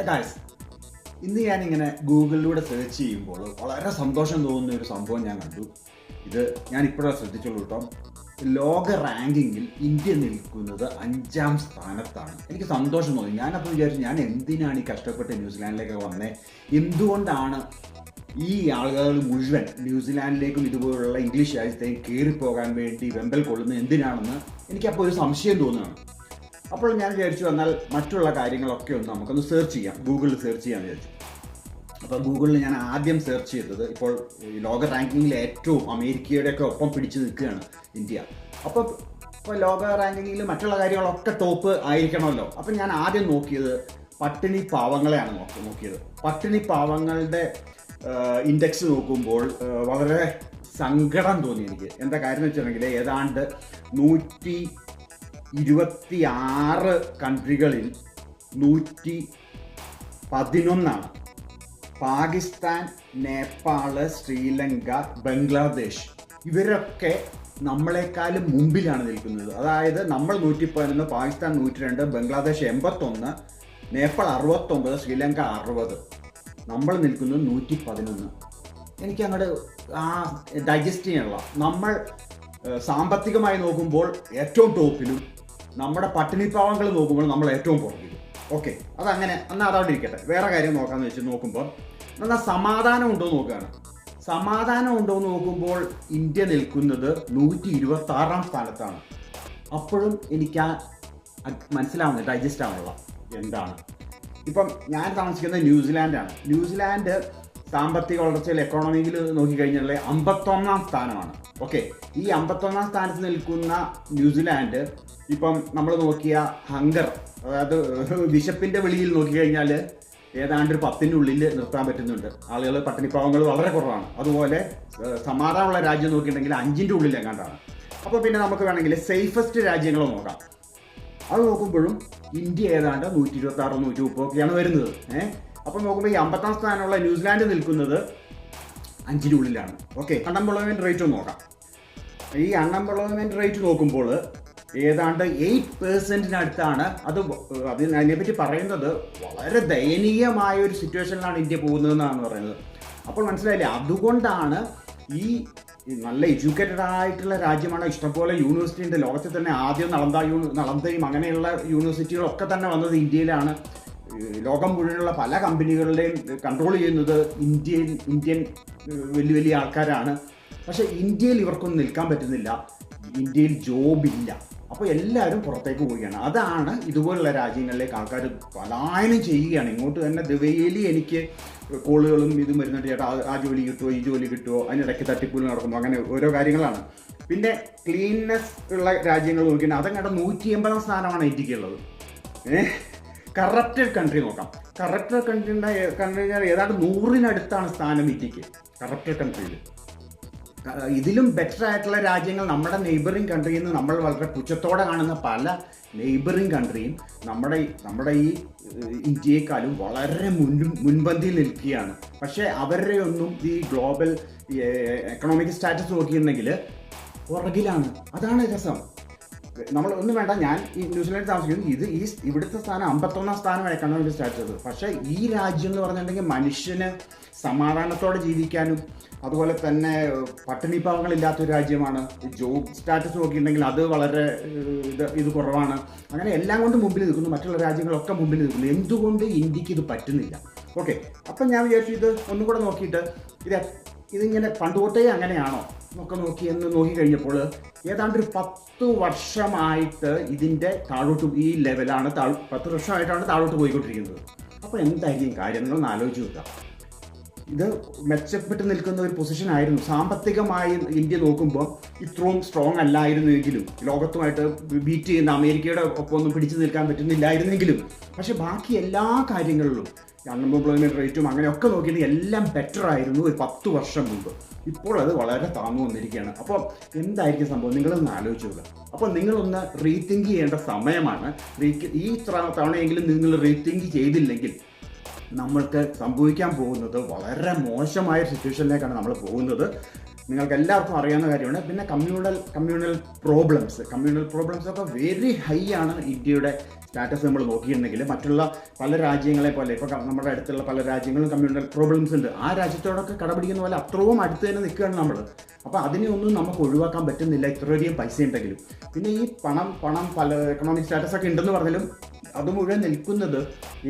Guys ഇന്ന് ഞാനിങ്ങനെ ഗൂഗിളിലൂടെ search ചെയ്യുമ്പോൾ വളരെ സന്തോഷം തോന്നുന്ന ഒരു സംഭവം ഞാൻ കണ്ടു. ഇത് ഞാൻ ഇപ്പോഴാണ് ശ്രദ്ധിച്ചുള്ളൂ കേട്ടോ. ലോക റാങ്കിങ്ങിൽ ഇന്ത്യ നിൽക്കുന്നത് അഞ്ചാം സ്ഥാനത്താണ്. എനിക്ക് സന്തോഷം തോന്നി. ഞാനപ്പോൾ വിചാരിച്ചു ഞാൻ എന്തിനാണ് ഈ കഷ്ടപ്പെട്ട് ന്യൂസിലാൻഡിലേക്ക് വന്നത് എന്തുകൊണ്ടാണ് ഈ ആളുകൾ മുഴുവൻ ന്യൂസിലാൻഡിലേക്കും ഇതുപോലുള്ള ഇംഗ്ലീഷ് രാജ്യത്തേക്കും കയറിപ്പോകാൻ വേണ്ടി വെമ്പൽ കൊള്ളുന്നത്? എന്തിനാണെന്ന് എനിക്കപ്പോൾ ഒരു സംശയം തോന്നുകയാണ്. അപ്പോൾ ഞാൻ വിചാരിച്ചു എന്നാൽ മറ്റുള്ള കാര്യങ്ങളൊക്കെ ഒന്ന് നമുക്കൊന്ന് സെർച്ച് ചെയ്യാം. ഗൂഗിളിൽ സെർച്ച് ചെയ്യാൻ വിചാരിച്ചു. അപ്പോൾ ഗൂഗിളിൽ ഞാൻ ആദ്യം സെർച്ച് ചെയ്തത് ഇപ്പോൾ ലോക റാങ്കിങ്ങിൽ ഏറ്റവും അമേരിക്കയുടെയൊക്കെ ഒപ്പം പിടിച്ചു നിൽക്കുകയാണ് ഇന്ത്യ. അപ്പോൾ ഇപ്പോൾ ലോക റാങ്കിങ്ങിൽ മറ്റുള്ള കാര്യങ്ങളൊക്കെ ടോപ്പ് ആയിരിക്കണമല്ലോ. അപ്പോൾ ഞാൻ ആദ്യം നോക്കിയത് പട്ടിണി പാവങ്ങളെയാണ് നോക്കി നോക്കിയത്. പട്ടിണി പാവങ്ങളുടെ ഇൻഡെക്സ് നോക്കുമ്പോൾ വളരെ സങ്കടം തോന്നി എനിക്ക്. എന്താ കാര്യം എന്ന് വെച്ചിട്ടുണ്ടെങ്കിൽ ഏതാണ്ട് നൂറ്റി ഇരുപത്തി ആറ് കൺട്രികളിൽ നൂറ്റി പതിനൊന്നാണ്. പാകിസ്ഥാൻ നേപ്പാൾ ശ്രീലങ്ക ബംഗ്ലാദേശ്. ഇവരൊക്കെ നമ്മളെക്കാളും മുമ്പിലാണ് നിൽക്കുന്നത്. അതായത് നമ്മൾ നൂറ്റി പതിനൊന്ന് പാകിസ്ഥാൻ നൂറ്റി രണ്ട് ബംഗ്ലാദേശ് എൺപത്തൊന്ന് നേപ്പാൾ അറുപത്തൊമ്പത് ശ്രീലങ്ക അറുപത്. നമ്മൾ നിൽക്കുന്നത് നൂറ്റി പതിനൊന്ന്. എനിക്ക് അങ്ങോട്ട് ആ ഡൈജസ്റ്റ് ചെയ്യാനുള്ള. നമ്മൾ സാമ്പത്തികമായി നോക്കുമ്പോൾ ഏറ്റവും ടോപ്പിലും നമ്മുടെ പട്ടിണിപ്പാവങ്ങൾ നോക്കുമ്പോൾ നമ്മൾ ഏറ്റവും പുറകിലും ഓക്കെ അതങ്ങനെ എന്നാൽ അതവിടെ ഇരിക്കട്ടെ വേറെ കാര്യം നോക്കാമെന്ന് വെച്ച് നോക്കുമ്പോൾ നല്ല സമാധാനം ഉണ്ടോ എന്ന് നോക്കുകയാണ് സമാധാനം ഉണ്ടോ എന്ന് നോക്കുമ്പോൾ ഇന്ത്യ നിൽക്കുന്നത് നൂറ്റി ഇരുപത്തി ആറാം സ്ഥാനത്താണ്. അപ്പോഴും എനിക്ക് ആ മനസ്സിലാവുന്നില്ല ഡൈജസ്റ്റ് ആവുന്നില്ല എന്താണ്. ഇപ്പം ഞാൻ താമസിക്കുന്നത് ന്യൂസിലാൻഡാണ്. ന്യൂസിലാൻഡ് സാമ്പത്തിക വളർച്ചയിൽ എക്കോണമിയിൽ നോക്കിക്കഴിഞ്ഞാൽ അമ്പത്തൊന്നാം സ്ഥാനമാണ്. ഓക്കെ ഈ അമ്പത്തൊന്നാം സ്ഥാനത്ത് നിൽക്കുന്ന ന്യൂസിലാൻഡ് ഇപ്പം നമ്മൾ നോക്കിയ ഹങ്കർ അതായത് വിശപ്പിന്റെ വെളിയിൽ നോക്കിക്കഴിഞ്ഞാൽ ഏതാണ്ട് ഒരു പത്തിന്റെ ഉള്ളിൽ നിർത്താൻ പറ്റുന്നുണ്ട്. ആളുകൾ പട്ടിണിപ്പാവങ്ങൾ വളരെ കുറവാണ്. അതുപോലെ സമാധാനമുള്ള രാജ്യം നോക്കിയിട്ടുണ്ടെങ്കിൽ അഞ്ചിന്റെ ഉള്ളിൽ എങ്ങാണ്ടാണ്. അപ്പോൾ പിന്നെ നമുക്ക് വേണമെങ്കിൽ സേഫസ്റ്റ് രാജ്യങ്ങൾ നോക്കാം. അത് നോക്കുമ്പോഴും ഇന്ത്യ ഏതാണ്ട് നൂറ്റി ഇരുപത്തി ആറ് നൂറ്റി മുപ്പതൊക്കെയാണ് വരുന്നത്. ഏഹ് അപ്പം നോക്കുമ്പോൾ ഈ അമ്പത്താം സ്ഥാനമുള്ള ന്യൂസിലാൻഡ് നിൽക്കുന്നത് അഞ്ചിനുള്ളിലാണ് ഓക്കെ അൺഎംപ്ലോയ്മെന്റ് റേറ്റ് നോക്കാം. ഈ അൺഎംപ്ലോയ്മെന്റ് റേറ്റ് നോക്കുമ്പോൾ ഏതാണ്ട് എയ്റ്റ് പേഴ്സന്റിനടുത്താണ് അത് അതിനെപ്പറ്റി പറയുന്നത് വളരെ ദയനീയമായ ഒരു സിറ്റുവേഷനിലാണ് ഇന്ത്യ പോകുന്നതെന്നാണ് പറയുന്നത്. അപ്പോൾ മനസ്സിലായില്ലേ? അതുകൊണ്ടാണ് ഈ നല്ല എഡ്യൂക്കേറ്റഡ് ആയിട്ടുള്ള രാജ്യമാണ് ഇഷ്ടംപോലെ യൂണിവേഴ്സിറ്റി ഉണ്ട് ലോകത്തിൽ തന്നെ ആദ്യം നളന്ത യൂണി നളന്തയും അങ്ങനെയുള്ള യൂണിവേഴ്സിറ്റികളൊക്കെ തന്നെ വന്നത് ഇന്ത്യയിലാണ്. ലോകം മുഴുവനുള്ള പല കമ്പനികളുടെയും കൺട്രോൾ ചെയ്യുന്നത് ഇന്ത്യയിൽ ഇന്ത്യൻ വലിയ വലിയ ആൾക്കാരാണ്. പക്ഷേ ഇന്ത്യയിൽ ഇവർക്കൊന്നും നിൽക്കാൻ പറ്റുന്നില്ല. ഇന്ത്യയിൽ ജോബില്ല അപ്പോൾ എല്ലാവരും പുറത്തേക്ക് പോവുകയാണ്. അതാണ് ഇതുപോലുള്ള രാജ്യങ്ങളിലേക്ക് ആൾക്കാർ പലായനം ചെയ്യുകയാണ്. ഇങ്ങോട്ട് തന്നെ ദിവയിലി എനിക്ക് കോളുകളും ഇതും വരുന്നുണ്ട്. ചേട്ടാ ആ- ജോലി കിട്ടുമോ ഈ ജോലി കിട്ടുമോ അതിനിടയ്ക്ക് തട്ടിപ്പൂൽ നടക്കുമ്പോൾ അങ്ങനെ ഓരോ കാര്യങ്ങളാണ്. പിന്നെ ക്ലീൻനെസ് ഉള്ള രാജ്യങ്ങൾ നോക്കിയാൽ അതങ്ങോട്ട് നൂറ്റി എൺപതാം സ്ഥാനമാണ് ഇന്ത്യക്കുള്ളത് ഏഹ് കറപ്റ്റഡ് കൺട്രി നോക്കാം. കറപ്റ്റഡ് കൺട്രി കണ്ടു കഴിഞ്ഞാൽ ഏതാണ്ട് നൂറിനടുത്താണ് സ്ഥാനം ഇന്ത്യയ്ക്ക് കറപ്റ്റഡ് കൺട്രിയിൽ ഇതിലും ബെറ്റർ ആയിട്ടുള്ള രാജ്യങ്ങൾ നമ്മുടെ നെയ്ബറിങ് കൺട്രിയിൽ നിന്ന് നമ്മൾ വളരെ പുച്ഛത്തോടെ കാണുന്ന പല നെയ്ബറിങ് കൺട്രിയും നമ്മുടെ നമ്മുടെ ഈ ഇന്ത്യയെക്കാളും വളരെ മുൻ മുൻപന്തിയിൽ നിൽക്കുകയാണ്. പക്ഷേ അവരുടെ ഒന്നും ഈ ഗ്ലോബൽ എക്കണോമിക് സ്റ്റാറ്റസ് നോക്കിയിട്ടുണ്ടെങ്കിൽ പുറകിലാണ്. അതാണ് രസം. നമ്മൾ ഒന്നും വേണ്ട ഞാൻ ഈ ന്യൂസിലാൻഡ് താമസിക്കുന്നു. ഇത് ഈ ഇവിടുത്തെ സ്ഥാനം അമ്പത്തൊന്നാം സ്ഥാനമാണ് സ്റ്റാർട്ട് ചെയ്തത്. പക്ഷേ ഈ രാജ്യം എന്ന് പറഞ്ഞിട്ടുണ്ടെങ്കിൽ മനുഷ്യന് സമാധാനത്തോടെ ജീവിക്കാനും അതുപോലെ തന്നെ പട്ടിണിപ്പാവങ്ങളില്ലാത്ത ഒരു രാജ്യമാണ്. ജോബ് സ്റ്റാറ്റസ് നോക്കിയിട്ടുണ്ടെങ്കിൽ അത് വളരെ ഇത് ഇത് കുറവാണ്. അങ്ങനെ എല്ലാം കൊണ്ട് മുമ്പിൽ നിൽക്കുന്നു. മറ്റുള്ള രാജ്യങ്ങളൊക്കെ മുമ്പിൽ നിൽക്കുന്നു. എന്തുകൊണ്ട് ഇന്ത്യയ്ക്ക് ഇത് പറ്റുന്നില്ല? ഓക്കെ. അപ്പം ഞാൻ വിചാരിച്ചു ഇത് ഒന്നും കൂടെ നോക്കിയിട്ട് ഇത് ഇതിങ്ങനെ പണ്ട് തൊട്ടേ അങ്ങനെയാണോ? എന്നൊക്കെ നോക്കി എന്ന് നോക്കിക്കഴിഞ്ഞപ്പോൾ ഏതാണ്ട് ഒരു പത്ത് വർഷമായിട്ട് ഇതിന്റെ താഴോട്ട് ഈ ലെവലാണ് താഴ് പത്ത് വർഷമായിട്ടാണ് താഴോട്ട് പോയിക്കൊണ്ടിരിക്കുന്നത്. അപ്പോൾ എന്തായിരിക്കും കാര്യം? നിങ്ങൾ ആലോചിച്ച് നോക്കുക. ഇത് മെച്ചപ്പെട്ട് നിൽക്കുന്ന ഒരു പൊസിഷൻ ആയിരുന്നു. സാമ്പത്തികമായി ഇന്ത്യ നോക്കുമ്പോൾ ഇത്രയും സ്ട്രോങ് അല്ലായിരുന്നെങ്കിലും ലോകത്തുമായിട്ട് ബീറ്റ് ചെയ്യുന്ന അമേരിക്കയുടെ ഒപ്പം ഒന്നും പിടിച്ചു നിൽക്കാൻ പറ്റുന്നില്ലായിരുന്നെങ്കിലും പക്ഷേ ബാക്കി എല്ലാ കാര്യങ്ങളിലും അൺഎംപ്ലോയ്മെന്റ് റേറ്റും അങ്ങനെയൊക്കെ നോക്കിയിട്ട് എല്ലാം ബെറ്റർ ആയിരുന്നു ഒരു പത്ത് വർഷം മുമ്പ്. ഇപ്പോൾ അത് വളരെ താന്നു വന്നിരിക്കുകയാണ്. അപ്പോൾ എന്തായിരിക്കും സംഭവം? നിങ്ങളൊന്ന് ആലോചിച്ച് നോക്കുക അപ്പോൾ നിങ്ങളൊന്ന് റീതിങ്ക് ചെയ്യേണ്ട സമയമാണ്. ഈ തവണയെങ്കിലും നിങ്ങൾ റീതിങ്ക് ചെയ്തില്ലെങ്കിൽ നമ്മൾക്ക് സംഭവിക്കാൻ പോകുന്നത് വളരെ മോശമായ സിറ്റുവേഷനിലേക്കാണ് നമ്മൾ പോകുന്നത്. നിങ്ങൾക്ക് എല്ലാവർക്കും അറിയാവുന്ന കാര്യമാണ്. പിന്നെ communal communal problems communal problems ഒക്കെ വെരി ഹൈ ആണ് ഇന്ത്യയുടെ സ്റ്റാറ്റസ് നമ്മൾ നോക്കിയിരുന്നെങ്കിൽ മറ്റുള്ള പല രാജ്യങ്ങളെ പോലെ ഇപ്പോൾ നമ്മുടെ അടുത്തുള്ള പല രാജ്യങ്ങളും കമ്മ്യൂണൽ പ്രോബ്ലംസ് ഉണ്ട്. ആ രാജ്യത്തോടൊക്കെ കടപിടിക്കുന്ന പോലെ അത്രയും അടുത്ത് തന്നെ നിൽക്കുകയാണ് നമ്മൾ. അപ്പോൾ അതിനെ ഒന്നും നമുക്ക് ഒഴിവാക്കാൻ പറ്റുന്നില്ല ഇത്രയധികം പൈസ ഉണ്ടെങ്കിലും. പിന്നെ ഈ പണം പണം പല എക്കണോമിക് സ്റ്റാറ്റസ് ഒക്കെ ഉണ്ടെന്ന് പറഞ്ഞാലും അത് മുഴുവൻ നിൽക്കുന്നത്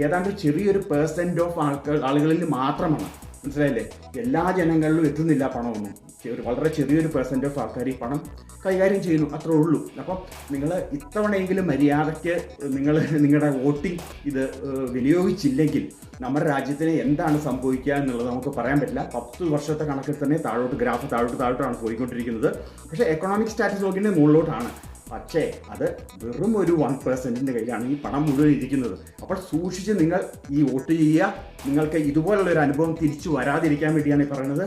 ഏതാണ്ട് ചെറിയൊരു പേഴ്സന്റ് ഓഫ് ആൾക്കാർ ആളുകളിൽ മാത്രമാണ്. മനസ്സിലായില്ലേ? എല്ലാ ജനങ്ങളിലും എത്തുന്നില്ല പണമൊന്നും. ഒരു വളരെ ചെറിയൊരു പെർസെന്റ് ഓഫ് ആൾക്കാർ ഈ പണം കൈകാര്യം ചെയ്യുന്നു അത്രേ ഉള്ളൂ. അപ്പം നിങ്ങൾ ഇത്തവണയെങ്കിലും മര്യാദയ്ക്ക് നിങ്ങൾ നിങ്ങളുടെ വോട്ടിംഗ് ഇത് വിനിയോഗിച്ചില്ലെങ്കിൽ നമ്മുടെ രാജ്യത്തിന് എന്താണ് സംഭവിക്കുക എന്നുള്ളത് നമുക്ക് പറയാൻ പറ്റില്ല. പത്ത് വർഷത്തെ കണക്കിൽ തന്നെ താഴോട്ട് ഗ്രാഫ് താഴോട്ട് താഴോട്ടാണ് പോയിക്കൊണ്ടിരിക്കുന്നത്. പക്ഷേ എക്കണോമിക് സ്റ്റാറ്റസ് നോക്കിയിട്ട് മുകളിലോട്ടാണ്. പക്ഷേ അത് വെറും ഒരു വൺ പേഴ്സന്റിന്റെ കയ്യിലാണ് ഈ പണം മുഴുവൻ ഇരിക്കുന്നത്. അപ്പോൾ സൂക്ഷിച്ച് നിങ്ങൾ ഈ വോട്ട് ചെയ്യുക. നിങ്ങൾക്ക് ഇതുപോലുള്ള ഒരു അനുഭവം തിരിച്ചു വരാതിരിക്കാൻ വേണ്ടിയാണ് ഈ പറയുന്നത്.